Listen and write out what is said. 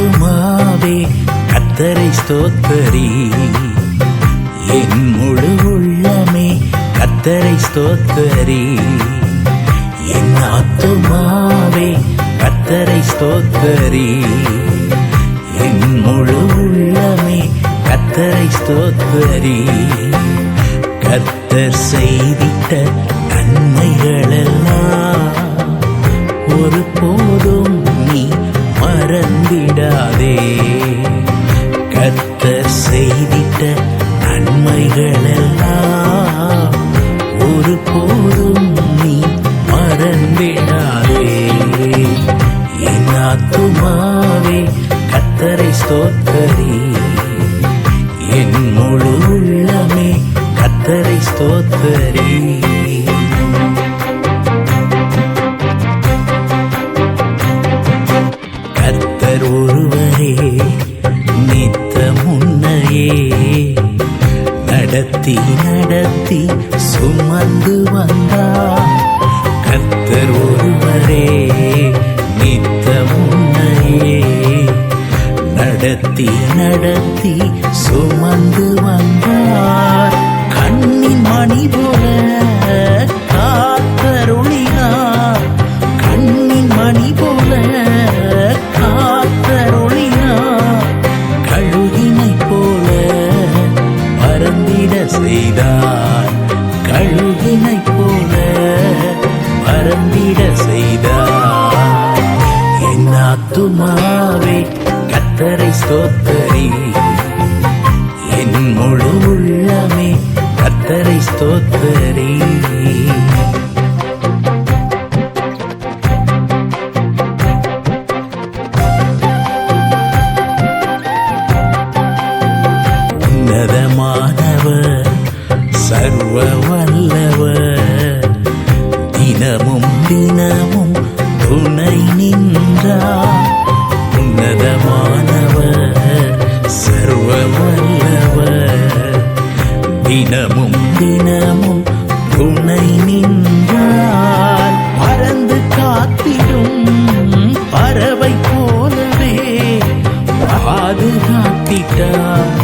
ஆத்துமாவே கத்தரை ஸ்தோத்தரி. என் முழு உள்ளமே கத்தரை ஸ்தோத்தரி. என் ஆத்துமாவே கத்தரை ஸ்தோத்தரி. என் முழு உள்ளமே கத்தரை ஸ்தோத்தரி. கத்தர் செய்திட்ட நன்மைகளெல்லாம் ஒரு போதும் நீ மறந்திடாதே. கத்தர் செய்திட்ட நன்மைகளெல்லாம் ஒரு போதும் நீ மறந்திடாதே. என் ஆத்துமாவே கத்தரை ஸ்தோத்தரி. என் முழு உள்ளமே கத்தரை ஸ்தோத்தரி. நடத்தி நடத்தி சுமந்து வந்தார் கர்த்தர் ஒருவரே நித்த முன்னையே நடத்தி நடத்தி சுமந்து வந்தார் கண்ணின் மணி போல காத்தருளினார். கண்ணின் மணி போல ஆத்துமாவே கத்தரை ஸ்தோத்தரி. என் முழு உள்ளமே கத்தரை ஸ்தோத்தரி. உன்னதமானவர் சர்வ வல்லவர். தினமும் தினமும் தினமும் தினமும் துணை நின்றால் பறந்து காத்திடும் பறவை போலவே பாதுகாத்திட்டார்.